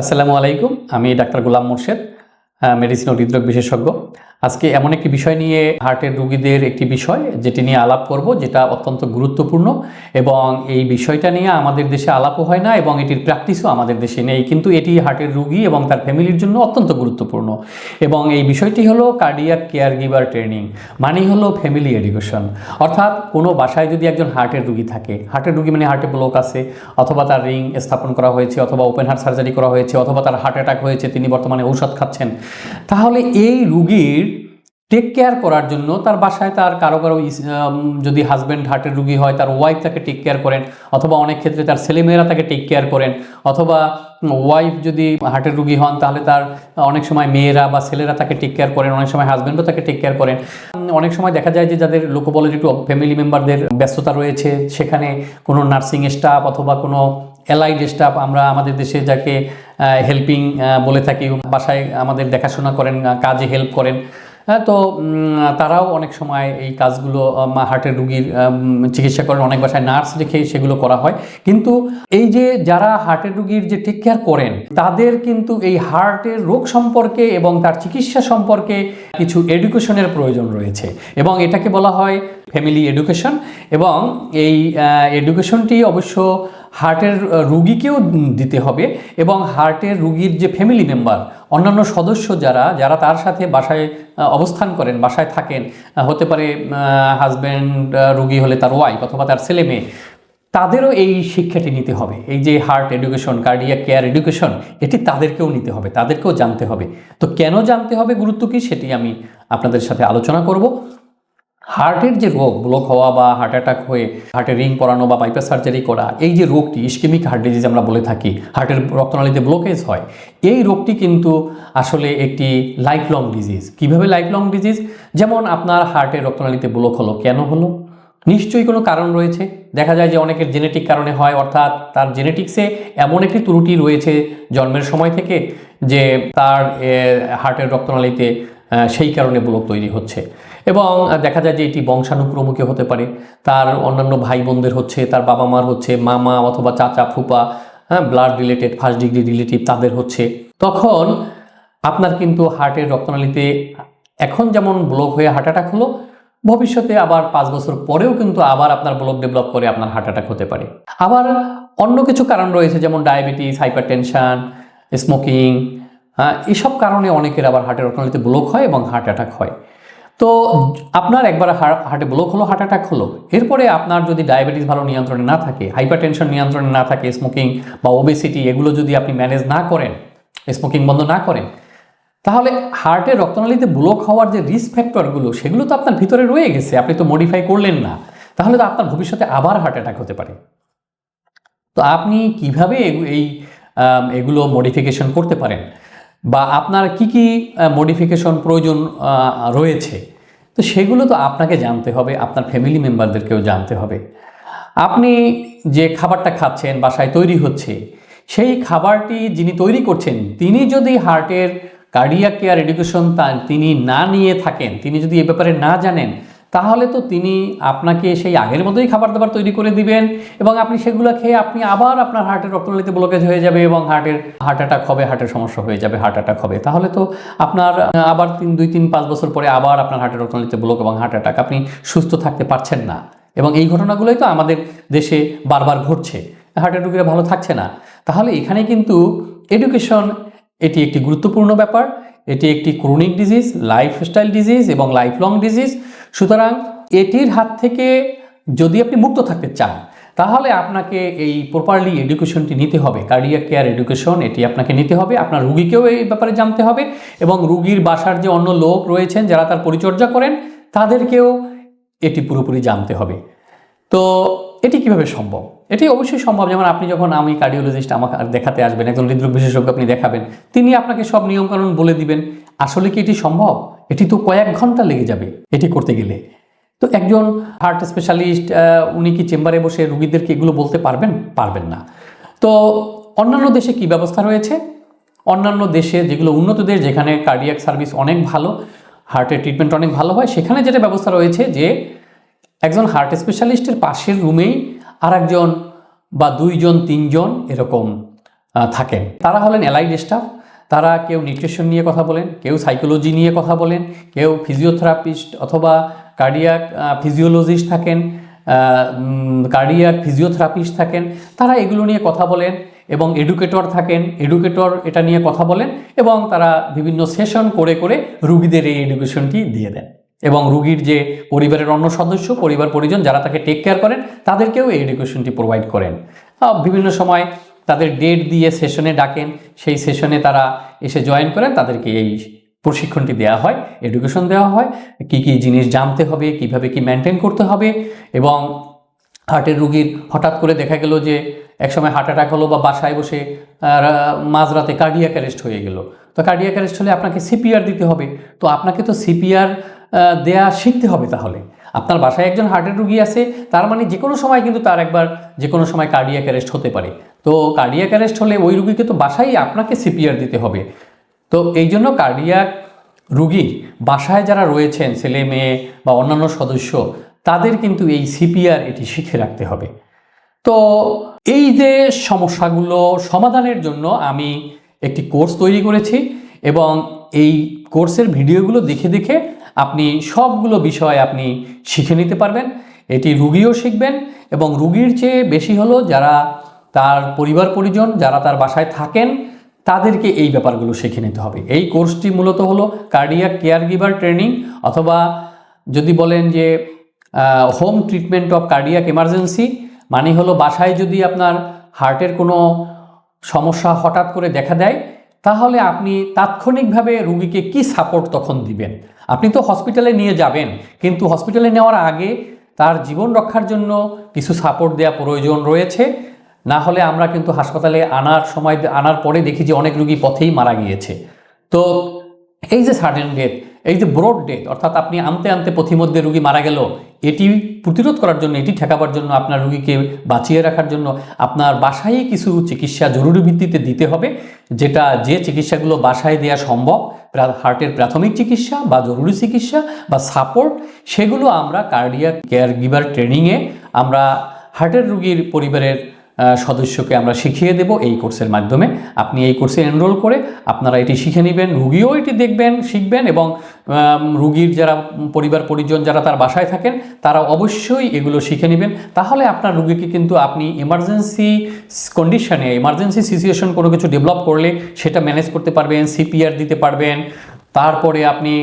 আসসালামু আলাইকুম আমি ডাক্তার গোলাম মোর্শেদ। মেডিসিন ও হৃদরোগ বিশেষজ্ঞ। আজকে এমন একটি বিষয় নিয়ে হার্টের রোগীদের একটি বিষয়, যেটি নিয়ে আলাপ করব, যেটা অত্যন্ত গুরুত্বপূর্ণ এবং এই বিষয়টা নিয়ে আমাদের দেশে আলাপও হয় না এবং এটির প্র্যাকটিসও আমাদের দেশে নেই। কিন্তু এটি হার্টের রোগী এবং তার ফ্যামিলির জন্য অত্যন্ত গুরুত্বপূর্ণ এবং এই বিষয়টি হলো কার্ডিয়াক কেয়ার গিভার ট্রেনিং মানে হলো ফ্যামিলি এডুকেশন অর্থাৎ কোনো বাসায় যদি একজন হার্টের রুগী থাকে হার্টের রুগী মানে হার্টে ব্লক আছে, অথবা তার রিং স্থাপন করা হয়েছে, অথবা ওপেন হার্ট সার্জারি করা হয়েছে, অথবা তার হার্ট অ্যাটাক হয়েছে, তিনি বর্তমানে ঔষধ খাচ্ছেন তাহলে এই রুগীর টেক কেয়ার করার জন্য তার বাসায় তার কারও কারও যদি হাজব্যান্ড হার্টের রুগী হয়, তার ওয়াইফ তাকে টেক কেয়ার করেন, অথবা অনেক ক্ষেত্রে তার ছেলেমেয়েরা তাকে টেক কেয়ার করেন, অথবা ওয়াইফ যদি হার্টের রুগী হন, তাহলে তার অনেক সময় মেয়েরা বা ছেলেরা তাকে টেক কেয়ার করেন, অনেক সময় হাজব্যান্ডও তাকে টেক কেয়ার করেন। অনেক সময় দেখা যায় যে যাদের লোকবলের একটু ফ্যামিলি মেম্বারদের ব্যস্ততা রয়েছে, সেখানে কোনো নার্সিং স্টাফ অথবা কোনো অ্যালাইড স্টাফ আমরা আমাদের দেশে যাকে হেল্পিং বলে থাকি, বাসায় আমাদের দেখাশোনা করেন কাজে হেল্প করেন হ্যাঁ তো তারাও অনেক সময় এই কাজগুলো হার্টের রুগীর চিকিৎসা করেন, অনেক বাসায় নার্স রেখে সেগুলো করা হয়। কিন্তু এই যে যারা হার্টের রুগীর যে টেক কেয়ার করেন, তাদের কিন্তু এই হার্টের রোগ সম্পর্কে এবং তার চিকিৎসা সম্পর্কে কিছু এডুকেশনের প্রয়োজন রয়েছে। এবং এটাকে বলা হয় ফ্যামিলি এডুকেশন এবং এই এডুকেশনটি অবশ্য হার্টের রুগীকেও দিতে হবে এবং হার্টের রুগীর যে ফ্যামিলি মেম্বার, অন্যান্য সদস্য যারা যারা তার সাথে বাসায় অবস্থান করেন, বাসায় থাকেন হতে পারে হাজব্যান্ড রুগী হলে তার ওয়াইফ অথবা তার ছেলে মেয়ে, তাদেরও এই শিক্ষাটি নিতে হবে। এই যে heart education cardia care education এটি তাদেরকেও নিতে হবে, তাদেরকেও জানতে হবে। তো কেন জানতে হবে গুরুত্ব কী, সেটি আমি আপনাদের সাথে আলোচনা করব। হার্টের যে রোগ, ব্লক হওয়া বা হার্ট অ্যাটাক হয়ে হার্টে রিং পরানো বা বাইপাস সার্জারি করা, এই যে রোগটি ইস্কেমিক হার্ট ডিজিজ আমরা বলে থাকি, হার্টের রক্তনালীতে ব্লকেজ হয়, এই রোগটি কিন্তু আসলে একটি লাইফ লং ডিজিজ। কীভাবে লাইফ লং ডিজিজ? যেমন আপনার হার্টের রক্তনালীতে ব্লক হলো, কেন হলো? নিশ্চয়ই কোনো কারণ রয়েছে। দেখা যায় যে অনেকের জেনেটিক কারণে হয়, অর্থাৎ তার জেনেটিক্সে এমন একটি ত্রুটি রয়েছে জন্মের সময় থেকে যে তার হার্টের রক্তনালীতে সেই কারণে ব্লক তৈরি হচ্ছে। এবং দেখা যায় যে এটি বংশানুক্রমকে হতে পারে। তার অন্যান্য ভাই বোনদের হচ্ছে, তার বাবা মার হচ্ছে, মামা অথবা চাচা, ফুপা হ্যাঁ blood related, first degree relative তাদের হচ্ছে। তখন আপনার কিন্তু হার্টের রক্তনালীতে এখন যেমন ব্লক হয়ে হার্ট অ্যাটাক হলো, ভবিষ্যতে আবার পাঁচ বছর পরেও কিন্তু আবার আপনার ব্লক ডেভেলপ করে আপনার হার্ট অ্যাটাক হতে পারে। আবার অন্য কিছু কারণ রয়েছে, যেমন ডায়াবেটিস হাইপার টেনশন স্মোকিং হ্যাঁ এসব কারণে অনেকের আবার হার্টের রক্তনালীতে ব্লক হয় এবং হার্ট অ্যাটাক হয়। তো আপনার একবার হার- হার্টে ব্লক হলো, হার্ট অ্যাটাক হলো, এরপরে আপনার যদি ডায়াবেটিস ভালো নিয়ন্ত্রণে না থাকে হাইপার টেনশন নিয়ন্ত্রণে না থাকে, স্মোকিং বা ওবেসিটি এগুলো যদি আপনি ম্যানেজ না করেন, স্মোকিং বন্ধ না করেন, তাহলে হার্টের রক্তনালীতে ব্লক হওয়ার যে রিস্ক ফ্যাক্টরগুলো সেগুলো তো আপনার ভিতরে রয়ে গেছে, আপনি তো মডিফাই করলেন না, তাহলে তো আপনার ভবিষ্যতে আবার হার্ট অ্যাটাক হতে পারে। তো আপনি কীভাবে এই এগুলো মডিফিকেশন করতে পারেন? বা আপনার কি কি মডিফিকেশন প্রয়োজন রয়েছে, তো সেগুলো তো আপনাকে জানতে হবে, আপনার ফ্যামিলি মেম্বারদেরকেও জানতে হবে। আপনি যে খাবারটা খাচ্ছেন, বাসায় তৈরি হচ্ছে, সেই খাবারটি যিনি তৈরি করছেন, তিনি যদি হার্টের কার্ডিয়াক কেয়ার এডুকেশন তিনি না নিয়ে থাকেন, তিনি যদি এ ব্যাপারে না জানেন তাহলে তো তিনি আপনাকে সেই আগের মতোই খাবার দাবার তৈরি করে দিবেন এবং আপনি সেগুলো খেয়ে আপনি আবার আপনার হার্টের রক্তনালীতে ব্লকেজ হয়ে যাবে এবং হার্টের হার্ট অ্যাটাক হবে হার্টের সমস্যা হয়ে যাবে হার্ট অ্যাটাক হবে। তাহলে তো আপনার, আবার তিন, দুই, তিন, পাঁচ বছর পরে আবার আপনার হার্টের রক্তনালীতে ব্লক এবং হার্ট অ্যাটাক আপনি সুস্থ থাকতে পারছেন না। এবং এই ঘটনাগুলোই তো আমাদের দেশে বারবার ঘটছে। হার্টের রোগীরা ভালো থাকছে না। তাহলে এখানে কিন্তু এডুকেশন এটি একটি গুরুত্বপূর্ণ ব্যাপার। এটি একটি ক্রনিক ডিজিজ লাইফস্টাইল ডিজিজ এবং লাইফ লং ডিজিজ সুতরাং এটির হাত থেকে যদি আপনি মুক্ত থাকতে চান, তাহলে আপনাকে এই প্রপারলি এডুকেশনটি নিতে হবে। কার্ডিয়াক কেয়ার এডুকেশন এটি আপনাকে নিতে হবে। আপনার রুগীকেও এই ব্যাপারে জানতে হবে এবং রুগীর বাসার যে অন্য লোক রয়েছেন, যারা তার পরিচর্যা করেন, তাদেরকেও এটি পুরোপুরি জানতে হবে। তো এটি কীভাবে সম্ভব? এটি অবশ্যই সম্ভব। যেমন আপনি যখন আমি কার্ডিওলজিস্ট আমাকে দেখাতে আসবেন, একজন হৃদরোগ বিশেষজ্ঞ আপনি দেখাবেন, তিনি আপনাকে সব নিয়মকানুন বলে দিবেন। আসলে কি এটি সম্ভব? এটি তো কয়েক ঘণ্টা লেগে যাবে এটি করতে গেলে। তো একজন হার্ট স্পেশালিস্ট উনি কি চেম্বারে বসে রুগীদেরকে এগুলো বলতে পারবেন? পারবেন না। তো অন্যান্য দেশে কি ব্যবস্থা রয়েছে? অন্যান্য দেশে যেগুলো উন্নত দেশ, যেখানে কার্ডিয়াক সার্ভিস অনেক ভালো হার্টের ট্রিটমেন্ট অনেক ভালো হয়, সেখানে যেটা ব্যবস্থা রয়েছে যে একজন হার্ট স্পেশালিস্টের পাশের রুমেই আর একজন বা দুইজন, তিনজন এরকম থাকেন। তারা হলেন অ্যালাইড স্টাফ তারা কেউ নিউট্রিশন নিয়ে কথা বলেন, কেউ সাইকোলজি নিয়ে কথা বলেন, কেউ ফিজিওথেরাপিস্ট অথবা কার্ডিয়াক ফিজিওলজিস্ট থাকেন কার্ডিয়াক ফিজিওথেরাপিস্ট থাকেন, তারা এগুলো নিয়ে কথা বলেন এবং এডুকেটর থাকেন এডুকেটর এটা নিয়ে কথা বলেন এবং তারা বিভিন্ন সেশন করে করে রুগীদের এই এডুকেশনটি দিয়ে দেন এবং রুগীর যে পরিবারের অন্য সদস্য, পরিবার পরিজন যারা তাকে টেক কেয়ার করেন, তাদেরকেও এই এডুকেশনটি প্রোভাইড করেন। বিভিন্ন সময় তাদের ডেট দিয়ে সেশনে ডাকেন। সেই সেশনে তারা এসে জয়েন করেন। তাদেরকে এই প্রশিক্ষণটি দেওয়া হয় এডুকেশন দেওয়া হয়। কি কি জিনিস জানতে হবে, কীভাবে কি মেনটেন করতে হবে এবং হার্টের রুগীর হঠাৎ করে দেখা গেল যে একসময় হার্ট অ্যাটাক হলো বা বাসায় বসে মাঝরাতে কার্ডিয়াক অ্যারেস্ট হয়ে গেল। তো কার্ডিয়াক অ্যারেস্ট হলে আপনাকে সিপিআর দিতে হবে। তো আপনাকে তো সিপিআর দেয়া শিখতে হবে তাহলে। আপনার বাসায় একজন হার্টের রুগী আছে, তার মানে যে কোনো সময় কিন্তু তার একবার যে কোনো সময় কার্ডিয়াক অ্যারেস্ট হতে পারে। তো কার্ডিয়াক অ্যারেস্ট হলে ওই রুগীকে তো বাসায় আপনাকে সিপিআর দিতে হবে। তো এই জন্য কার্ডিয়াক রুগীর বাসায় যারা রয়েছেন, ছেলে, মেয়ে বা অন্যান্য সদস্য, তাদের কিন্তু এই সিপিআর এটি শিখে রাখতে হবে। তো এই যে সমস্যাগুলো সমাধানের জন্য আমি একটি কোর্স তৈরি করেছি এবং এই কোর্সের ভিডিওগুলো দেখে দেখে আপনি সবগুলো বিষয় আপনি শিখে নিতে পারবেন। এটি রুগীও শিখবেন এবং রুগীর চেয়ে বেশি হলো যারা তার পরিবার পরিজন, যারা তার বাসায় থাকেন, তাদেরকে এই ব্যাপারগুলো শিখে নিতে হবে। এই কোর্সটি মূলত হলো কার্ডিয়াক কেয়ার গিভার ট্রেনিং অথবা যদি বলেন যে home treatment of cardiac emergency মানে হলো বাসায় যদি আপনার হার্টের কোনো সমস্যা হঠাৎ করে দেখা দেয় তাহলে আপনি তাৎক্ষণিকভাবে রুগীকে কি সাপোর্ট তখন দিবেন? আপনি তো হসপিটালে নিয়ে যাবেন, কিন্তু হসপিটালে নেওয়ার আগে তার জীবন রক্ষার জন্য কিছু সাপোর্ট দেওয়া প্রয়োজন রয়েছে। না হলে আমরা কিন্তু হাসপাতালে আনার সময়, আনার পরে দেখি যে অনেক রুগী পথেই মারা গিয়েছে। তো এই যে সাডেন ডেথ এই যে ব্রড ডেথ অর্থাৎ আপনি আনতে আনতে পথিমধ্যে রুগী মারা গেল, এটি প্রতিরোধ করার জন্য, এটি ঠেকাবার জন্য, আপনার রুগীকে বাঁচিয়ে রাখার জন্য, আপনার বাসায় কিছু চিকিৎসা জরুরি ভিত্তিতে দিতে হবে, যেটা যে চিকিৎসাগুলো বাসায় দেওয়া সম্ভব হার্টের প্রাথমিক চিকিৎসা বা জরুরি চিকিৎসা বা সাপোর্ট, সেগুলো আমরা কার্ডিয়াক কেয়ার গিভার ট্রেনিংয়ে আমরা হার্টের রুগীর পরিবারের সদস্যকে আমরা শিখিয়ে দেব এই কোর্সের মাধ্যমে। আপনি এই কোর্সে এনরোল করে আপনারা এটি শিখে নেবেন, রুগীও এটি দেখবেন, শিখবেন এবং রুগীর যারা পরিবার পরিজন যারা তার বাসায় থাকেন, তারা অবশ্যই এগুলো শিখে নেবেন। তাহলে আপনার রুগীকে কিন্তু আপনি এমার্জেন্সি কন্ডিশনে এমার্জেন্সি সিচুয়েশন কোনো কিছু ডেভেলপ করলে সেটা ম্যানেজ করতে পারবেন সিপিআর দিতে পারবেন। তারপরে আপনি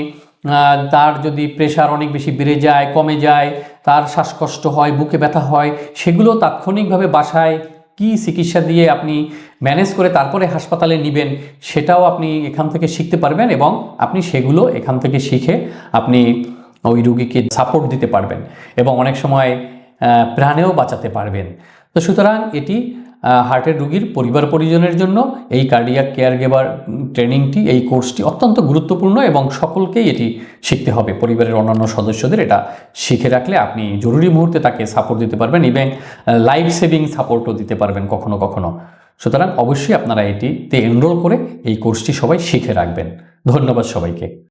তার যদি প্রেশার অনেক বেশি বেড়ে যায়, কমে যায় তার শ্বাসকষ্ট হয়, বুকে ব্যথা হয়, সেগুলো তাৎক্ষণিকভাবে বাসায় কি চিকিৎসা দিয়ে আপনি ম্যানেজ করে তারপরে হাসপাতালে নেবেন, সেটাও আপনি এখান থেকে শিখতে পারবেন এবং আপনি সেগুলো এখান থেকে শিখে আপনি ওই রুগীকে সাপোর্ট দিতে পারবেন এবং অনেক সময় প্রাণেও বাঁচাতে পারবেন। তো সুতরাং এটি হার্টের রুগীর পরিবার পরিজনের জন্য এই কার্ডিয়াক কেয়ার গেবার ট্রেনিংটি এই কোর্সটি অত্যন্ত গুরুত্বপূর্ণ এবং সকলকেই এটি শিখতে হবে। পরিবারের অন্যান্য সদস্যদের এটা শিখে রাখলে আপনি জরুরি মুহূর্তে তাকে সাপোর্ট দিতে পারবেন ইভেন লাইফ সেভিং সাপোর্টও দিতে পারবেন কখনো কখনো। সুতরাং অবশ্যই আপনারা এটিতে এনরোল করে এই কোর্সটি সবাই শিখে রাখবেন। ধন্যবাদ সবাইকে।